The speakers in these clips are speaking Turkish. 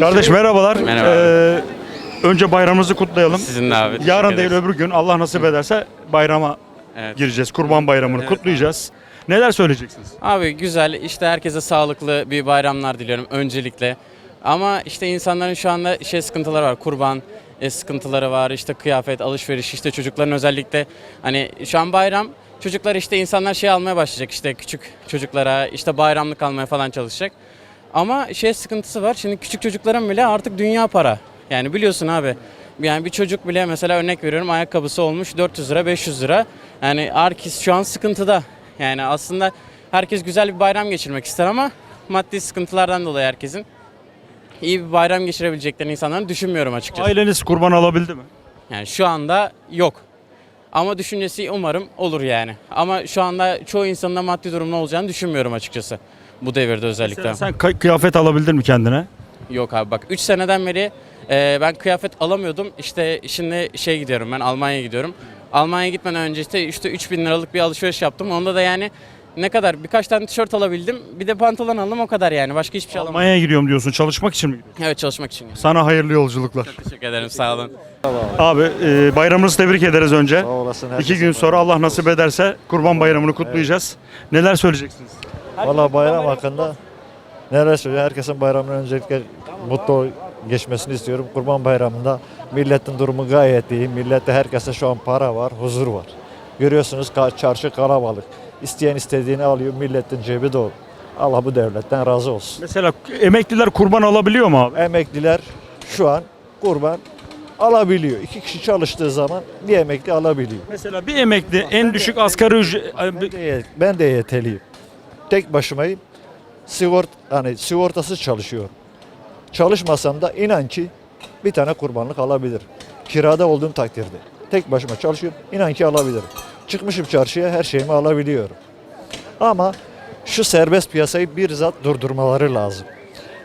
Kardeş merhabalar. Merhaba. Ee, önce bayramınızı kutlayalım. Sizin de abi. Yarın değil öbür gün Allah nasip ederse bayrama Evet. gireceğiz. Kurban bayramını kutlayacağız. Neler söyleyeceksiniz? Abi güzel işte herkese sağlıklı bir bayramlar diliyorum öncelikle. Ama işte insanların şu anda şey sıkıntıları var. Kurban e, sıkıntıları var. işte kıyafet, alışveriş, işte çocukların özellikle hani şu an bayram çocuklar işte insanlar şey almaya başlayacak işte küçük çocuklara işte bayramlık almaya falan çalışacak. Ama şey sıkıntısı var. Şimdi küçük çocukların bile artık dünya para. Yani biliyorsun abi. Yani bir çocuk bile mesela örnek veriyorum ayakkabısı olmuş 400 lira 500 lira. Yani herkes şu an sıkıntıda. Yani aslında herkes güzel bir bayram geçirmek ister ama maddi sıkıntılardan dolayı herkesin iyi bir bayram geçirebileceklerini insanların düşünmüyorum açıkçası. Aileniz kurban alabildi mi? Yani şu anda yok. Ama düşüncesi umarım olur yani. Ama şu anda çoğu insanın da maddi durumda olacağını düşünmüyorum açıkçası. Bu devirde özellikle. Sen, sen kay- kıyafet alabildin mi kendine? Yok abi bak 3 seneden beri e, ben kıyafet alamıyordum. İşte şimdi şey gidiyorum ben Almanya'ya gidiyorum. Almanya'ya gitmeden önce işte, işte 3000 liralık bir alışveriş yaptım. Onda da yani ne kadar birkaç tane tişört alabildim. Bir de pantolon aldım o kadar yani. Başka hiçbir şey alamadım. Almanya'ya gidiyorum diyorsun. Çalışmak için mi gidiyorsun? Evet çalışmak için. Sana hayırlı yolculuklar. Teşekkür ederim sağ olun. Abi e, bayramınızı tebrik ederiz önce. Sağ olasın. İki herkese gün sonra Allah nasip ederse kurban bayramını kutlayacağız. Neler söyleyeceksiniz? Valla bayram hakkında neler söylüyor? Herkesin bayramını öncelikle mutlu geçmesini istiyorum. Kurban bayramında milletin durumu gayet iyi. Millette herkese şu an para var, huzur var. Görüyorsunuz çarşı kalabalık. İsteyen istediğini alıyor, milletin cebi dolu. Allah bu devletten razı olsun. Mesela emekliler kurban alabiliyor mu abi? Emekliler şu an kurban alabiliyor. İki kişi çalıştığı zaman bir emekli alabiliyor. Mesela bir emekli en düşük asgari ücret Ben de, ben de EYT'liyim. Tek başımayım. Sigort, hani sigortasız çalışıyorum. Çalışmasam da inan ki bir tane kurbanlık alabilirim. Kirada olduğum takdirde. Tek başıma çalışıyorum. inan ki alabilirim. Çıkmışım çarşıya her şeyimi alabiliyorum. Ama şu serbest piyasayı bir zat durdurmaları lazım.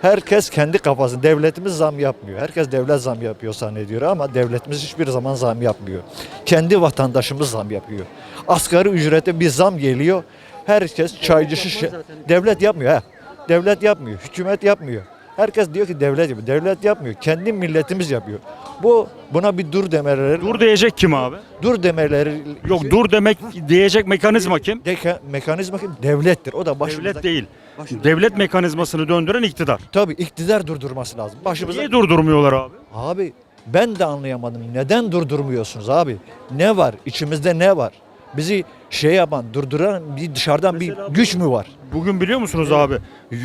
Herkes kendi kafasında. Devletimiz zam yapmıyor. Herkes devlet zam yapıyor zannediyor ama devletimiz hiçbir zaman zam yapmıyor. Kendi vatandaşımız zam yapıyor. Asgari ücrete bir zam geliyor. Herkes çaycı şişe. Devlet yapmıyor ha. Devlet yapmıyor. Hükümet yapmıyor. Herkes diyor ki devlet yapıyor. Devlet yapmıyor. Kendi milletimiz yapıyor. Bu buna bir dur demeleri. dur diyecek kim abi? dur demeleri. Yok dur demek diyecek mekanizma kim? Deke, mekanizma kim? Devlettir. O da başımıza. Devlet değil. başımıza- Devlet mekanizmasını döndüren iktidar. Tabii iktidar durdurması lazım. Başımıza. Niye durdurmuyorlar abi? Abi ben de anlayamadım. Neden durdurmuyorsunuz abi? Ne var? İçimizde ne var? Bizi şey yapan, durduran bir dışarıdan bir Mesela bu- güç mü var? Bugün biliyor musunuz abi? E,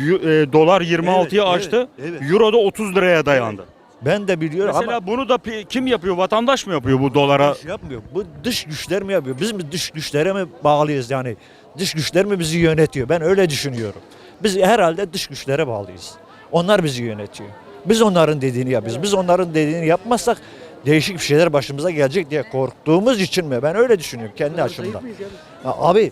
dolar 26'ya Evet, açtı. evet, evet. Euro da 30 liraya dayandı. Ben de biliyorum Mesela ama bunu da pi- kim yapıyor? Vatandaş mı yapıyor bu dolara? şey yapmıyor. Bu dış güçler mi yapıyor? Biz mi dış güçlere mi bağlıyız yani? Dış güçler mi bizi yönetiyor? Ben öyle düşünüyorum. Biz herhalde dış güçlere bağlıyız. Onlar bizi yönetiyor. Biz onların dediğini yapıyoruz. Biz onların dediğini yapmazsak değişik bir şeyler başımıza gelecek diye korktuğumuz için mi? Ben öyle düşünüyorum kendi açımdan. Ya abi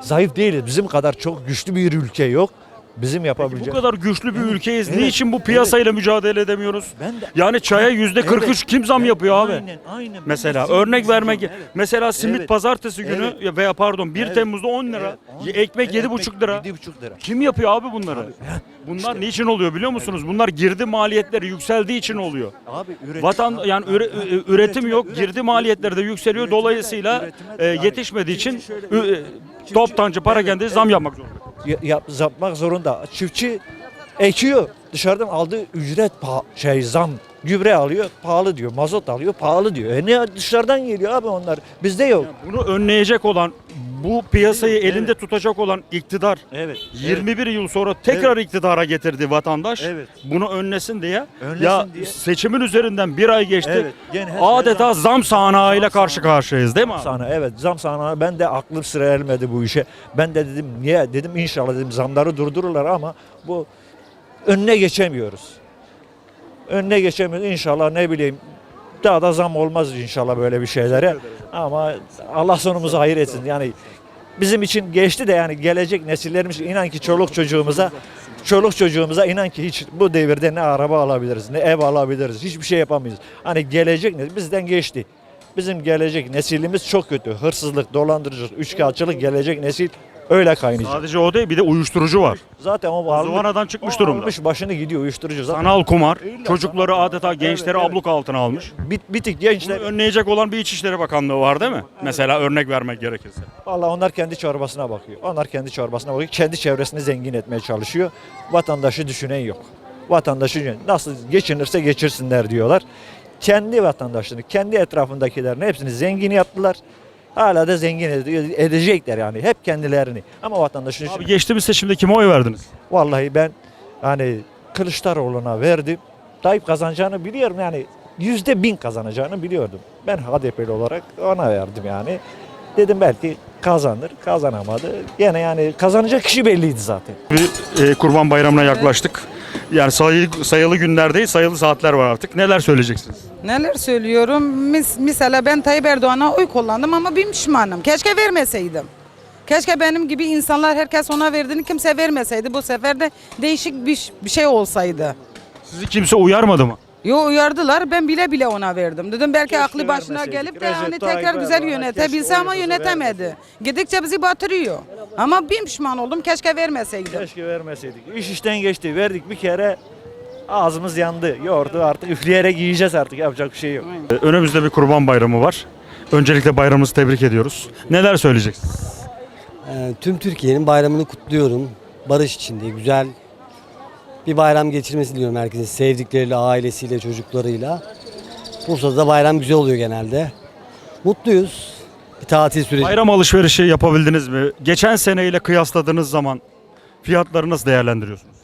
zayıf değiliz. Bizim kadar çok güçlü bir ülke yok. Bizim Bu yapabileceğimiz. kadar güçlü bir ülkeyiz. evet, Niçin bu piyasayla mücadele edemiyoruz? Ben de Yani çaya yüzde 43 Evet. kim zam yapıyor abi? Aynen, aynen. Ben Mesela simit örnek vermek evet. mesela simit Evet. pazartesi günü Evet. ya veya pardon 1 Evet. Temmuz'da 10 lira, Evet, ekmek Evet, 7,5 lira. 7,5 lira. Kim yapıyor abi bunları? Abi, Bunlar işte. niçin oluyor biliyor musunuz? Bunlar girdi maliyetleri yükseldiği için oluyor. Abi üretim, Vatan yani üre- üretim üretime- yok, üretim- girdi maliyetleri de yükseliyor. Dolayısıyla e, yetişmediği için e, toptancı parakende zam yapmak zorunda. Ya- yap, yapmak zorunda. Çiftçi ekiyor. Dışarıdan aldığı ücret şey zam gübre alıyor pahalı diyor. Mazot alıyor pahalı diyor. E ne dışarıdan geliyor abi onlar. Bizde yok. Bunu önleyecek olan, bu piyasayı Evet, elinde tutacak olan iktidar Evet. 21 yıl sonra tekrar iktidara getirdi vatandaş. Evet. Bunu önlesin diye. Önlesin ya diye. seçimin üzerinden bir ay geçti. Evet, şey Adeta zam sahnağıyla karşı karşıyayız değil mi? abi? Sana evet zam sana ben de aklım sıra ermedi bu işe. Ben de dedim niye dedim inşallah dedim zamları durdururlar ama bu önüne geçemiyoruz. Önüne geçemiyoruz inşallah ne bileyim daha da zam olmaz inşallah böyle bir şeylere. Ama Allah sonumuzu hayır etsin. Yani bizim için geçti de yani gelecek nesillerimiz inan ki çoluk çocuğumuza çoluk çocuğumuza inan ki hiç bu devirde ne araba alabiliriz ne ev alabiliriz hiçbir şey yapamayız. Hani gelecek nesil bizden geçti. Bizim gelecek nesilimiz çok kötü. Hırsızlık, dolandırıcılık, üçkağıtçılık gelecek nesil Öyle kaynayacak. Sadece o değil bir de uyuşturucu var. Zaten o almış, Zıvanadan çıkmış o durumda. almış başını gidiyor uyuşturucu. Zaten Sanal kumar, İlla çocukları sanal- adeta gençleri Evet, evet. abluk altına almış. bit, bitik Bunu gençler. önleyecek olan bir İçişleri Bakanlığı var değil mi? Mesela örnek vermek gerekirse. Vallahi onlar kendi çorbasına bakıyor. Onlar kendi çorbasına bakıyor. Kendi çevresini zengin etmeye çalışıyor. Vatandaşı düşünen yok. Vatandaşı nasıl geçinirse geçirsinler diyorlar. Kendi vatandaşını, kendi etrafındakilerin hepsini zengin yaptılar. Hala da zengin ede- edecekler yani. Hep kendilerini. Ama vatandaşını Abi geçtiğimiz seçimde kime oy verdiniz? Vallahi ben hani Kılıçdaroğlu'na verdim. Tayyip kazanacağını biliyorum yani yüzde bin kazanacağını biliyordum. Ben HDP'li olarak ona verdim yani. Dedim belki kazanır, kazanamadı. Gene yani kazanacak kişi belliydi zaten. Bir e, Kurban Bayramı'na yaklaştık. Yani sayılı, sayılı günler değil, sayılı saatler var artık. Neler söyleyeceksiniz? Neler söylüyorum? Mis, mesela ben Tayyip Erdoğan'a oy kullandım ama bir pişmanım. Keşke vermeseydim. Keşke benim gibi insanlar herkes ona verdiğini kimse vermeseydi. Bu sefer de değişik bir, bir şey olsaydı. Sizi kimse uyarmadı mı? Yo uyardılar ben bile bile ona verdim. Dedim belki Keşke aklı başına gelip de Recep hani Tayyip tekrar güzel Erdoğan'a yönetebilse keşke ama oyumuzu yönetemedi. Gidikçe bizi batırıyor. Ama bir pişman oldum keşke vermeseydim. Keşke vermeseydik. İş işten geçti. Verdik bir kere ağzımız yandı. Yoğurdu artık üfleyerek yiyeceğiz artık. Yapacak bir şey yok. E, Önümüzde bir Kurban Bayramı var. Öncelikle bayramımızı tebrik ediyoruz. Neler söyleyeceksiniz? Ee, Tüm Türkiye'nin bayramını kutluyorum. Barış içinde güzel bir bayram geçirmesini diliyorum herkesin sevdikleriyle, ailesiyle, çocuklarıyla. Bursa'da da bayram güzel oluyor genelde. Mutluyuz. Bir tatil süreci. Bayram alışverişi yapabildiniz mi? Geçen seneyle kıyasladığınız zaman fiyatları nasıl değerlendiriyorsunuz?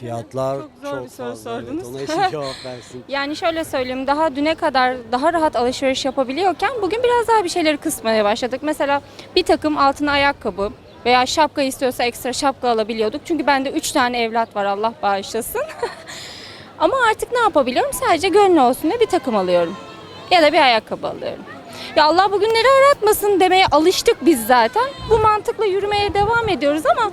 Fiyatlar Çok zor bir soru fazla, evet. sordunuz. Ona eşit cevap versin. Yani şöyle söyleyeyim daha düne kadar daha rahat alışveriş yapabiliyorken bugün biraz daha bir şeyleri kısmaya başladık. Mesela bir takım altına ayakkabı veya şapka istiyorsa ekstra şapka alabiliyorduk. Çünkü bende 3 tane evlat var Allah bağışlasın. Ama artık ne yapabiliyorum? Sadece gönlü olsun diye bir takım alıyorum. Ya da bir ayakkabı alıyorum. Ya Allah bugünleri aratmasın demeye alıştık biz zaten. Bu mantıkla yürümeye devam ediyoruz ama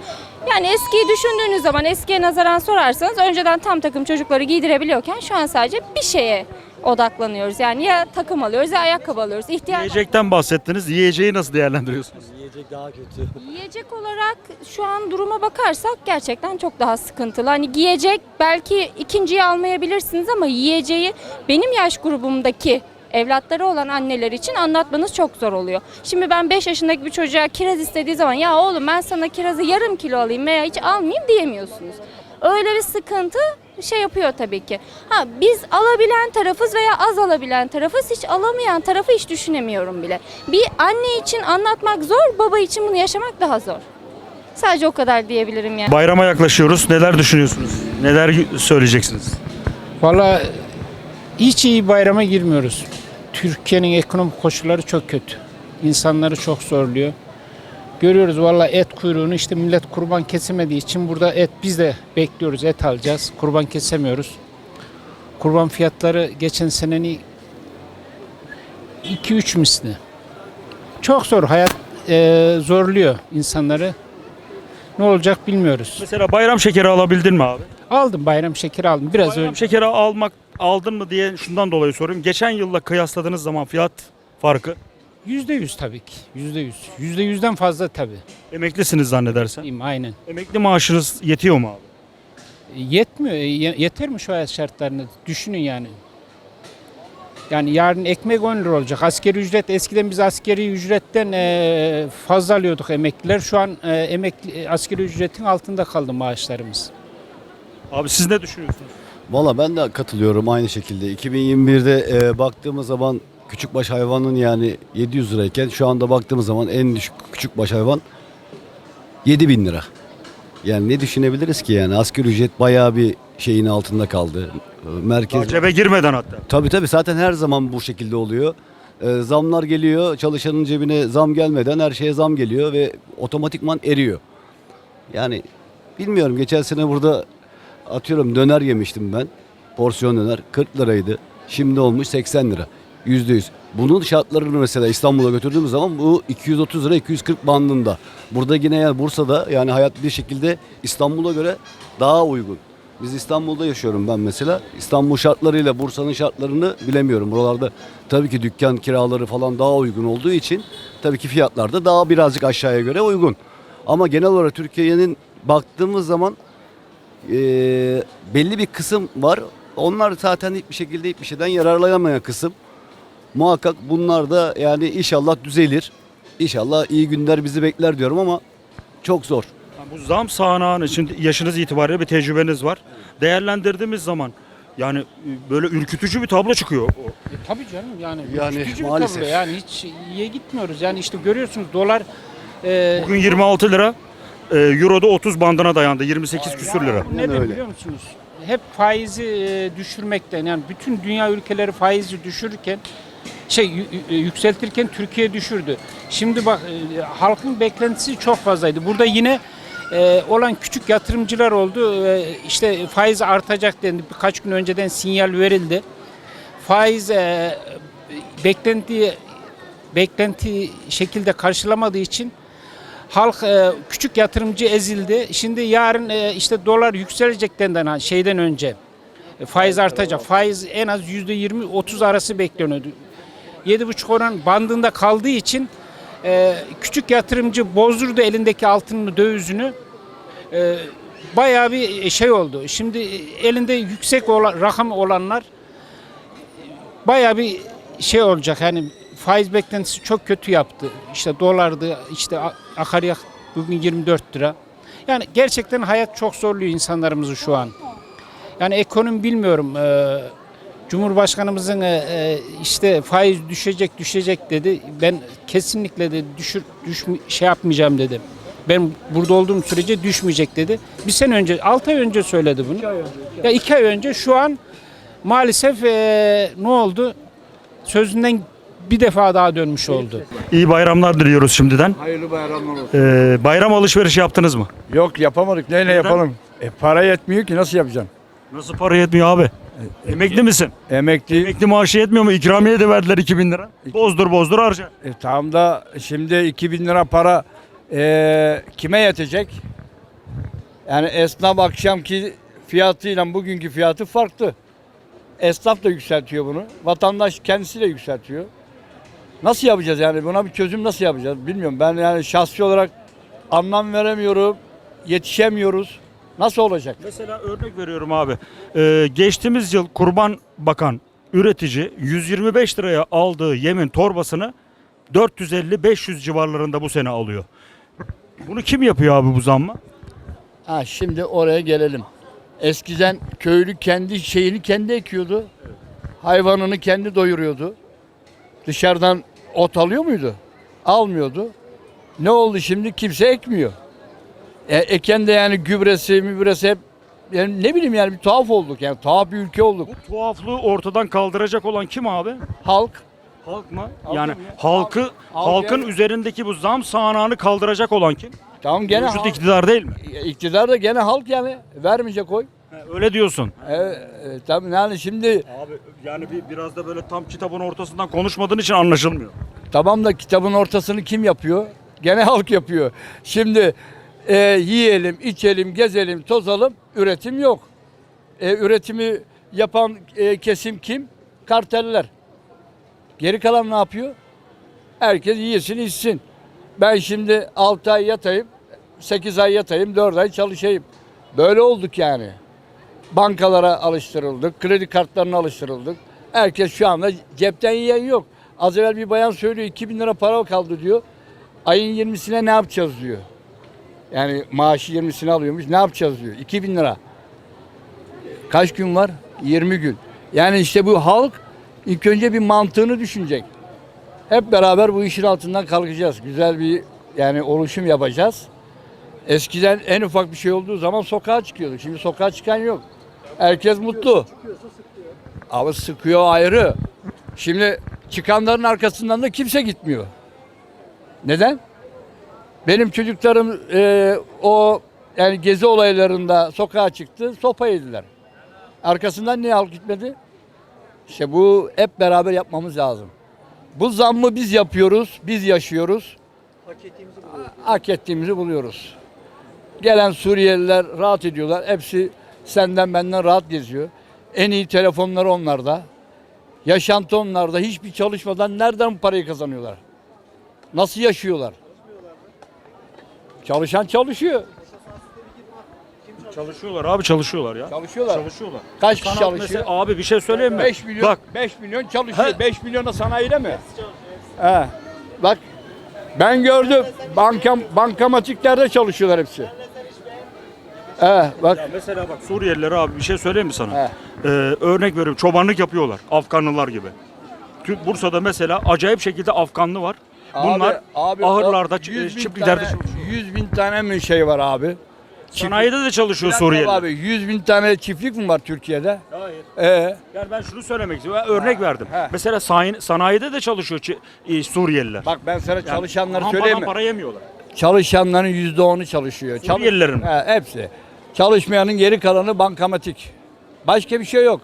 yani eskiyi düşündüğünüz zaman eskiye nazaran sorarsanız önceden tam takım çocukları giydirebiliyorken şu an sadece bir şeye odaklanıyoruz. Yani ya takım alıyoruz ya ayakkabı alıyoruz. İhtiyaç Yiyecekten bahsettiniz. Yiyeceği nasıl değerlendiriyorsunuz? Yiyecek daha kötü. Yiyecek olarak şu an duruma bakarsak gerçekten çok daha sıkıntılı. Hani giyecek belki ikinciyi almayabilirsiniz ama yiyeceği benim yaş grubumdaki evlatları olan anneler için anlatmanız çok zor oluyor. Şimdi ben 5 yaşındaki bir çocuğa kiraz istediği zaman ya oğlum ben sana kirazı yarım kilo alayım veya hiç almayayım diyemiyorsunuz. Öyle bir sıkıntı şey yapıyor tabii ki. Ha biz alabilen tarafız veya az alabilen tarafız hiç alamayan tarafı hiç düşünemiyorum bile. Bir anne için anlatmak zor, baba için bunu yaşamak daha zor. Sadece o kadar diyebilirim yani. Bayrama yaklaşıyoruz. Neler düşünüyorsunuz? Neler söyleyeceksiniz? Valla hiç iyi bayrama girmiyoruz. Türkiye'nin ekonomik koşulları çok kötü. İnsanları çok zorluyor. Görüyoruz valla et kuyruğunu işte millet kurban kesemediği için burada et biz de bekliyoruz et alacağız. Kurban kesemiyoruz. Kurban fiyatları geçen senenin 2-3 misli. Çok zor hayat eee, zorluyor insanları. Ne olacak bilmiyoruz. Mesela bayram şekeri alabildin mi abi? Aldım bayram şekeri aldım. Biraz Bayram öyle. şekeri almak aldın mı diye şundan dolayı soruyorum. Geçen yılla kıyasladığınız zaman fiyat farkı Yüzde yüz tabii ki. Yüzde yüz. Yüzde yüzden fazla tabii. emeklisiniz zannedersem. Diyeyim, Aynen. Emekli maaşınız yetiyor mu abi? Yetmiyor. Ye- Yeter mi şu hayat şartlarını? Düşünün yani. Yani yarın ekmek 10 lira olacak. Askeri ücret eskiden biz askeri ücretten eee, fazla alıyorduk emekliler. Şu an eee, emekli askeri ücretin altında kaldı maaşlarımız. Abi siz ne düşünüyorsunuz? Valla ben de katılıyorum aynı şekilde. 2021'de e, baktığımız zaman küçükbaş hayvanın yani 700 lirayken şu anda baktığımız zaman en düşük küçükbaş hayvan 7000 lira. Yani ne düşünebiliriz ki yani asgari ücret bayağı bir şeyin altında kaldı. Merkez Cebe girmeden hatta. Tabii tabii zaten her zaman bu şekilde oluyor. E, zamlar geliyor, çalışanın cebine zam gelmeden her şeye zam geliyor ve otomatikman eriyor. Yani bilmiyorum geçen sene burada atıyorum döner yemiştim ben. Porsiyon döner 40 liraydı. Şimdi olmuş 80 lira. Yüzde yüz. Bunun şartlarını mesela İstanbul'a götürdüğümüz zaman bu 230 lira 240 bandında. Burada yine yani Bursa'da yani hayat bir şekilde İstanbul'a göre daha uygun. Biz İstanbul'da yaşıyorum ben mesela. İstanbul şartlarıyla Bursa'nın şartlarını bilemiyorum. Buralarda tabii ki dükkan kiraları falan daha uygun olduğu için tabii ki fiyatlar da daha birazcık aşağıya göre uygun. Ama genel olarak Türkiye'nin baktığımız zaman e, belli bir kısım var. Onlar zaten hiçbir şekilde hiçbir şeyden yararlanamayan kısım. Muhakkak bunlar da yani inşallah düzelir. İnşallah iyi günler bizi bekler diyorum ama çok zor. Bu zam sahnağın için yaşınız itibariyle bir tecrübeniz var. Değerlendirdiğimiz zaman yani e, böyle ürkütücü bir tablo çıkıyor. E, tabii canım yani. Yani ürkütücü bir maalesef. tablo. Yani hiç iyiye gitmiyoruz. Yani işte görüyorsunuz dolar e, Bugün 26 lira, e, Euro'da 30 bandına dayandı. 28 küsür lira. Neden öyle. biliyor musunuz? Hep faizi e, düşürmekten yani bütün dünya ülkeleri faizi düşürürken şey yü- yükseltirken Türkiye düşürdü. Şimdi bak e, halkın beklentisi çok fazlaydı. Burada yine e, olan küçük yatırımcılar oldu. E, işte faiz artacak dendi. Birkaç gün önceden sinyal verildi. Faiz e, beklenti beklenti şekilde karşılamadığı için halk e, küçük yatırımcı ezildi. Şimdi yarın e, işte dolar yükselecek denden şeyden önce e, faiz artacak. Faiz en az yüzde 20-30 arası bekleniyordu. 7,5 oran bandında kaldığı için e, küçük yatırımcı bozdurdu elindeki altınını, dövizini. E, bayağı bir şey oldu. Şimdi elinde yüksek olan, rakam olanlar bayağı bir şey olacak. Yani faiz beklentisi çok kötü yaptı. İşte dolardı, işte akaryakıt bugün 24 lira. Yani gerçekten hayat çok zorluyor insanlarımızı şu an. Yani ekonomi bilmiyorum. Ee, Cumhurbaşkanımızın e, e, işte faiz düşecek düşecek dedi. Ben kesinlikle de düşür düş şey yapmayacağım dedi. Ben burada olduğum sürece düşmeyecek dedi. Bir sene önce, 6 ay önce söyledi bunu. Ya iki ay önce şu an maalesef e, ne oldu? Sözünden bir defa daha dönmüş oldu. İyi bayramlar diliyoruz şimdiden. Hayırlı bayramlar olsun. E, bayram alışverişi yaptınız mı? Yok yapamadık. Neyle yapalım? E, para yetmiyor ki nasıl yapacaksın? Nasıl para yetmiyor abi? Emekli misin? Emekli. Emekli maaşı yetmiyor mu? İkramiye de verdiler 2000 lira. Bozdur bozdur harca. E, tamam da şimdi 2000 lira para e, kime yetecek? Yani esnaf akşamki fiyatıyla bugünkü fiyatı farklı. Esnaf da yükseltiyor bunu. Vatandaş kendisi de yükseltiyor. Nasıl yapacağız yani? Buna bir çözüm nasıl yapacağız? Bilmiyorum. Ben yani şahsi olarak anlam veremiyorum. Yetişemiyoruz. Nasıl olacak? Mesela örnek veriyorum abi. Ee, geçtiğimiz yıl kurban bakan üretici 125 liraya aldığı yemin torbasını 450-500 civarlarında bu sene alıyor. Bunu kim yapıyor abi bu zammı? Ha şimdi oraya gelelim. Eskiden köylü kendi şeyini kendi ekiyordu. Hayvanını kendi doyuruyordu. Dışarıdan ot alıyor muydu? Almıyordu. Ne oldu şimdi? Kimse ekmiyor. E, eken de yani gübresi, mübresi hep yani ne bileyim yani bir tuhaf olduk yani tuhaf bir ülke olduk. Bu tuhaflığı ortadan kaldıracak olan kim abi? Halk Halk mı? Halk yani mı? halkı Halk halkın yani- üzerindeki bu zam sahnağını kaldıracak olan kim? tamam gene Mevcut halk, iktidar değil mi? iktidar da gene halk yani vermeyecek oy. Ha, Öyle diyorsun. E, e, tabii yani şimdi Abi yani bir, biraz da böyle tam kitabın ortasından konuşmadığın için anlaşılmıyor. Tamam da kitabın ortasını kim yapıyor? Gene halk yapıyor. Şimdi e, yiyelim, içelim, gezelim, tozalım. Üretim yok. E, üretimi yapan e, kesim kim? Karteller. Geri kalan ne yapıyor? Herkes yiyesin, içsin. Ben şimdi 6 ay yatayım, 8 ay yatayım, 4 ay çalışayım. Böyle olduk yani. Bankalara alıştırıldık, kredi kartlarına alıştırıldık. Herkes şu anda cepten yiyen yok. Az evvel bir bayan söylüyor 2000 lira para kaldı diyor. Ayın 20'sine ne yapacağız diyor. Yani maaşı 20'sini alıyormuş. Ne yapacağız diyor. 2000 lira. Kaç gün var? 20 gün. Yani işte bu halk ilk önce bir mantığını düşünecek. Hep beraber bu işin altından kalkacağız. Güzel bir yani oluşum yapacağız. Eskiden en ufak bir şey olduğu zaman sokağa çıkıyorduk. Şimdi sokağa çıkan yok. Herkes mutlu. Ama sıkıyor ayrı. Şimdi çıkanların arkasından da kimse gitmiyor. Neden? Benim çocuklarım e, o yani gezi olaylarında sokağa çıktı, sopa yediler. Arkasından niye halk gitmedi? İşte bu hep beraber yapmamız lazım. Bu zammı biz yapıyoruz, biz yaşıyoruz. Hak ettiğimizi buluyoruz. Gelen Suriyeliler rahat ediyorlar. Hepsi senden benden rahat geziyor. En iyi telefonları onlarda. Yaşantı onlarda. Hiçbir çalışmadan nereden parayı kazanıyorlar? Nasıl yaşıyorlar? Çalışan çalışıyor. Çalışıyorlar abi çalışıyorlar ya. Çalışıyorlar. Çalışıyorlar. Kaç kişi Sanat çalışıyor? mesela- abi bir şey söyleyeyim mi? 5 milyon, Bak 5 milyon çalışıyor. He. 5 milyona sanayide mi? He. Bak ben gördüm. Bankam, bankamatiklerde çalışıyorlar hepsi. He, bak. Ya mesela bak Suriyeliler abi bir şey söyleyeyim mi sana? He. Ee, örnek veriyorum çobanlık yapıyorlar Afganlılar gibi. Tü- Bursa'da mesela acayip şekilde Afganlı var. Bunlar Abi- ahırlarda, o ç- 100 bin çiftliklerde tane- çalışıyor. 100 bin tane mi şey var abi? Sanayide de çalışıyor Bir dakika Suriyeliler. Abi 100 bin tane çiftlik mi var Türkiye'de? Hayır. Ee, Yani ben şunu söylemek istiyorum. Ben örnek verdim. he. Mesela sanayi- sanayide de çalışıyor e, Suriyeliler. bak ben sana Yani çalışanları hampadan söyleyeyim mi? para yemiyorlar. Çalışanların yüzde onu çalışıyor. Çalış- Suriyelilerin mi? He, hepsi. Çalışmayanın geri kalanı bankamatik. Başka bir şey yok.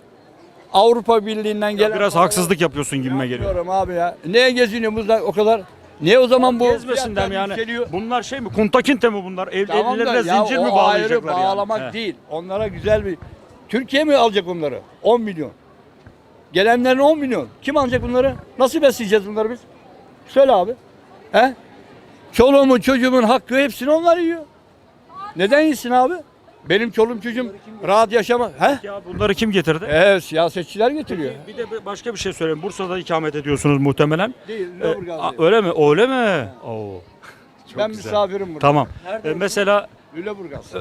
Avrupa Birliği'nden gelen... Biraz haksızlık yapıyorsun gibime geliyor. Diyorum abi ya. Neye geziniyor bunlar o kadar? Niye o zaman bu Gezmesinler fiyatlar yani? yükseliyor? Bunlar şey mi? Kuntakinte mi bunlar? Ev, Tamam da evlerine ya zincir mi o bağlayacaklar ayrı bağlamak yani? He. değil. Onlara güzel bir... Türkiye mi alacak onları? 10 milyon. Gelenlerin 10 milyon. Kim alacak bunları? Nasıl besleyeceğiz bunları biz? Söyle abi. He? Çoluğumun çocuğumun hakkı hepsini onlar yiyor. Neden yesin abi? Benim çoluğum çocuğum rahat yaşama. He? Ya bunları kim getirdi? Evet siyasetçiler getiriyor. Bir de başka bir şey söyleyeyim. Bursa'da ikamet ediyorsunuz muhtemelen. Değil, Ee, Lüleburgaz'da. a- öyle mi? Öyle mi? Oo. Çok ben güzel. misafirim burada. Tamam. Nerede Ee, mesela Lüleburgaz.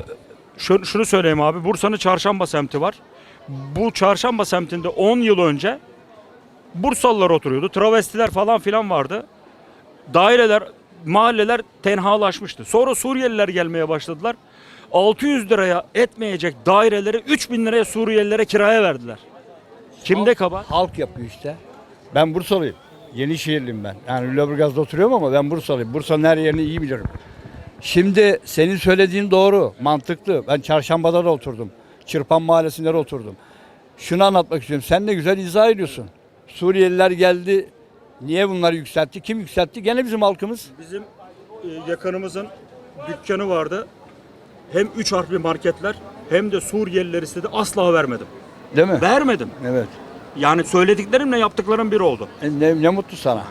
şunu, şunu söyleyeyim abi. Bursa'nın çarşamba semti var. Bu çarşamba semtinde 10 yıl önce Bursalılar oturuyordu. Travestiler falan filan vardı. Daireler, mahalleler tenhalaşmıştı. Sonra Suriyeliler gelmeye başladılar. 600 liraya etmeyecek daireleri 3000 liraya Suriyelilere kiraya verdiler. Kimde kaba? Halk yapıyor işte. Ben Bursalıyım. Yenişehirliyim ben. Yani Lüleburgaz'da oturuyorum ama ben Bursalıyım. Bursa'nın her yerini iyi bilirim. Şimdi senin söylediğin doğru, mantıklı. Ben Çarşamba'da da oturdum. Çırpan Mahallesi'nde de oturdum. Şunu anlatmak istiyorum. Sen de güzel izah ediyorsun. Suriyeliler geldi. Niye bunları yükseltti? Kim yükseltti? Gene bizim halkımız. Bizim e, yakınımızın dükkanı vardı. Hem 3 harfli marketler hem de Suriyeliler istedi. Asla vermedim. Değil mi? Vermedim. Evet. Yani söylediklerimle yaptıklarım bir oldu. E, Ne, ne mutlu sana.